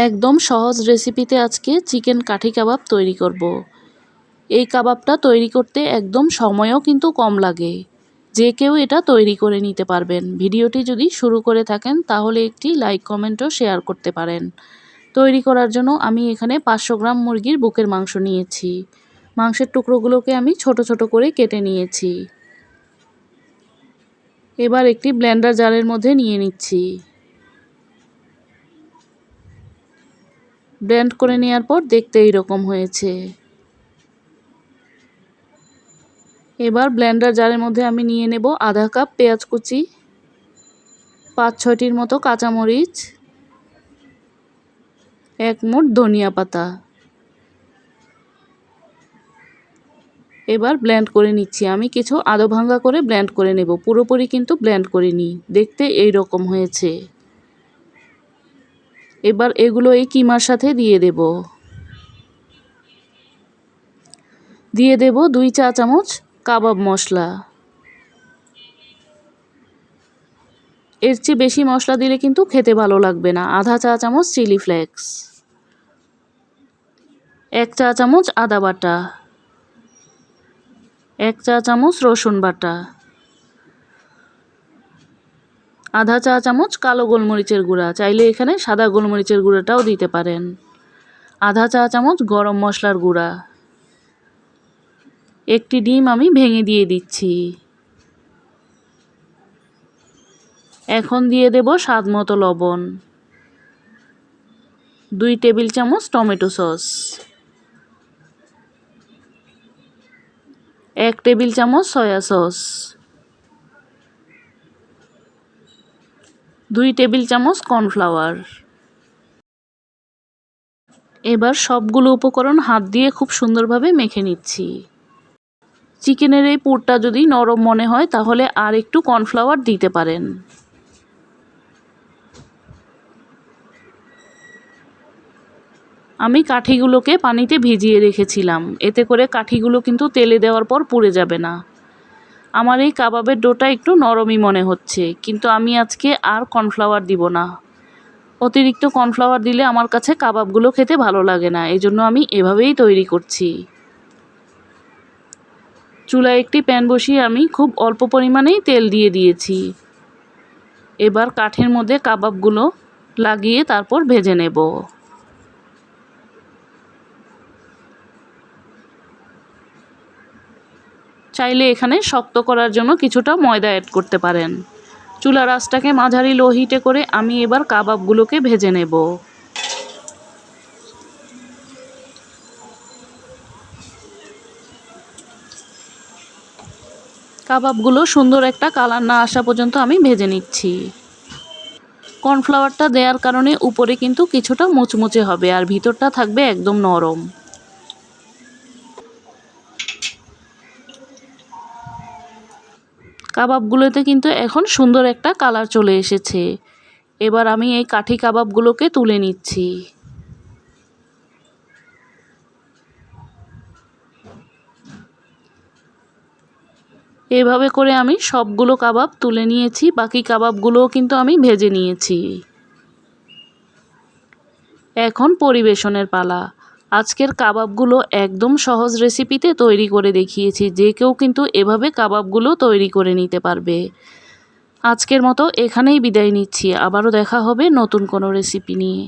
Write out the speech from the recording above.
একদম সহজ রেসিপিতে আজকে চিকেন কাঠি কাবাব তৈরি করব। এই কাবাবটা তৈরি করতে একদম সময়ও কিন্তু কম লাগে। যে কেউ এটা তৈরি করে নিতে পারবেন। ভিডিওটি যদি শুরু করে থাকেন, তাহলে একটি লাইক কমেন্টও শেয়ার করতে পারেন। তৈরি করার জন্য আমি এখানে পাঁচশো গ্রাম মুরগির বুকের মাংস নিয়েছি। মাংসের টুকরোগুলোকে আমি ছোট ছোট করে কেটে নিয়েছি। এবার একটি ব্লেন্ডার জারের মধ্যে নিয়ে নিচ্ছি। ব্লেন্ড করে নেওয়ার পর দেখতে এইরকম হয়েছে। এবার ব্লেন্ডার জারের মধ্যে আমি নিয়ে নেব আধা কাপ পেঁয়াজ কুচি, পাঁচ ছয়টির মতো কাঁচামরিচ, এক মুঠ ধনিয়া পাতা। এবার ব্লেন্ড করে নিচ্ছি। আমি কিছু আদো ভাঙ্গা করে ব্লেন্ড করে নেব। পুরোপুরি কিন্তু ব্লেন্ড করিনি। দেখতে এই রকম হয়েছে। এবার এগুলো এই কিমার সাথে দিয়ে দেব। দিয়ে দেব দুই চা চামচ কাবাব মশলা। এর চেয়ে বেশি মশলা দিলে কিন্তু খেতে ভালো লাগবে না। আধা চা চামচ চিলি ফ্লেক্স। এক চা চামচ আদা বাটা। এক চা চামচ রসুন বাটা। আধা চা চামচ কালো গোলমরিচের গুঁড়া, চাইলে এখানে সাদা গোলমরিচের গুঁড়াটাও দিতে পারেন। আধা চা চামচ গরম মশলার গুঁড়া। একটি ডিম আমি ভেঙে দিয়ে দিচ্ছি। এখন দিয়ে দেব স্বাদ মতো লবণ। দুই টেবিল চামচ টমেটো সস। এক টেবিল চামচ সয়া সস। দুই টেবিল চামচ কর্নফ্লাওয়ার। এবার সবগুলো উপকরণ হাত দিয়ে খুব সুন্দরভাবে মেখে নিচ্ছি। চিকেনের এই পুরটা যদি নরম মনে হয়, তাহলে আর একটু কর্নফ্লাওয়ার দিতে পারেন। আমি কাঠিগুলোকে পানিতে ভিজিয়ে রেখেছিলাম। এতে করে কাঠিগুলো কিন্তু তেলে দেওয়ার পর পুড়ে যাবে না। আমার এই কাবাবের ডোটা একটু নরমই মনে হচ্ছে, কিন্তু আমি আজকে আর কর্নফ্লাওয়ার দিব না। অতিরিক্ত কর্নফ্লাওয়ার দিলে আমার কাছে কাবাবগুলো খেতে ভালো লাগে না এই জন্য আমি এভাবেই তৈরি করছি। চুলায় একটি প্যান বসিয়ে আমি খুব অল্প পরিমাণেই তেল দিয়ে দিয়েছি। এবার কাঠের মধ্যে কাবাবগুলো লাগিয়ে তারপর ভেজে নেব। চাইলে এখানে শক্ত করার জন্য কিছুটা ময়দা অ্যাড করতে পারেন। চুলার আঁচটাকে মাঝারি লো হিটে করে আমি এবার কাবাবগুলোকে ভেজে নেব। কাবাবগুলো সুন্দর একটা কালার না আসা পর্যন্ত আমি ভেজে নিচ্ছি। কর্নফ্লাওয়ারটা দেওয়ার কারণে উপরে কিন্তু কিছুটা মুচমুচে হবে আর ভিতরটা থাকবে একদম নরম। কাবাবগুলোতে কিন্তু এখন সুন্দর একটা কালার চলে এসেছে। এবার আমি এই কাঠি কাবাবগুলোকে তুলে নিচ্ছি। এভাবে করে আমি সবগুলো কাবাব তুলে নিয়েছি, বাকি কাবাবগুলোও কিন্তু আমি ভেজে নিয়েছি। এখন পরিবেশনের পালা। আজকের কাবাবগুলো একদম সহজ রেসিপিতে তৈরি করে দেখিয়েছি, যে কেউ কিন্তু এভাবে কাবাবগুলো তৈরি করে নিতে পারবে। আজকের মতো এখানেই বিদায় নিচ্ছি, আবারও দেখা হবে নতুন কোনো রেসিপি নিয়ে।